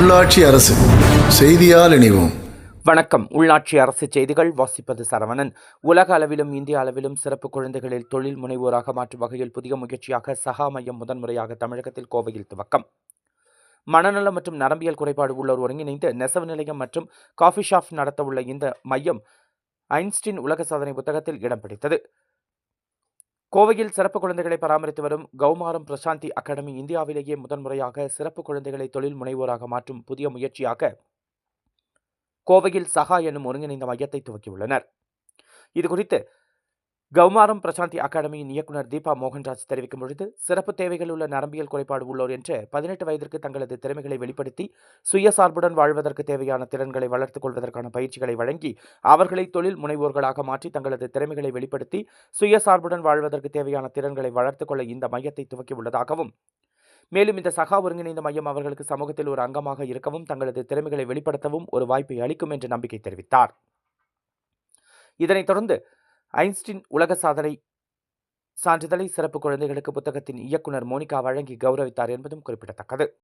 உள்ளாட்சி அரசு செய்தியால் இணைவோம். வணக்கம். உள்ளாட்சி அரசு செய்திகள் வாசிப்பது சரவணன். உலக அளவிலும் இந்திய அளவிலும் சிறப்பு குழந்தைகளில் தொழில் முனைவோராக மாற்றும் வகையில் புதிய முயற்சியாக சகா மையம் முதன்முறையாக தமிழகத்தில் கோவையில் துவக்கம். மனநலம் மற்றும் நரம்பியல் குறைபாடு உள்ளோர் ஒருங்கிணைந்து நெசவு நிலையம் மற்றும் காஃபி ஷாப் நடத்தவுள்ள இந்த மையம் ஐன்ஸ்டீன் உலக சாதனை புத்தகத்தில் இடம் பிடித்தது. கோவையில் சிறப்பு குழந்தைகளை பராமரித்து வரும் கௌமாரம் பிரசாந்தி அகாடமி இந்தியாவிலேயே முதன்முறையாக சிறப்பு குழந்தைகளை தொழில் முனைவோராக மாற்றும் புதிய முயற்சியாக கோவையில் சகா என்னும் ஒருங்கிணைந்த மையத்தை துவக்கியுள்ளனர். இதுகுறித்து கௌமாரம் பிரசாந்தி அகாடமியின் இயக்குனர் தீபா மோகன்ராஜ் தெரிவிக்கும் பொழுது சிறப்பு தேவைகள் உள்ள நரம்பியல் குறைபாடு உள்ளோர் என்று பதினெட்டு வயதிற்கு தங்களது திறமைகளை வெளிப்படுத்தி சுயசார்புடன் வாழ்வதற்கு தேவையான திறன்களை வளர்த்துக் கொள்வதற்கான பயிற்சிகளை வழங்கி அவர்களை தொழில் முனைவோர்களாக மாற்றி தங்களது திறமைகளை வெளிப்படுத்தி சுயசார்புடன் வாழ்வதற்கு தேவையான திறன்களை வளர்த்துக் கொள்ள இந்த மையத்தை துவக்கியுள்ளதாகவும் மேலும் இந்த சகா ஒருங்கிணைந்த மையம் அவர்களுக்கு சமூகத்தில் ஒரு அங்கமாக இருக்கவும் தங்களது திறமைகளை வெளிப்படுத்தவும் ஒரு வாய்ப்பை அளிக்கும் என்று நம்பிக்கை தெரிவித்தார். இதனைத் தொடர்ந்து ஐன்ஸ்டீன் உலக சாதனை சான்றிதழை சிறப்பு குழந்தைகளுக்கு புத்தகத்தின் இயக்குனர் மோனிகா வழங்கி கௌரவித்தார் என்பதும் குறிப்பிடத்தக்கது.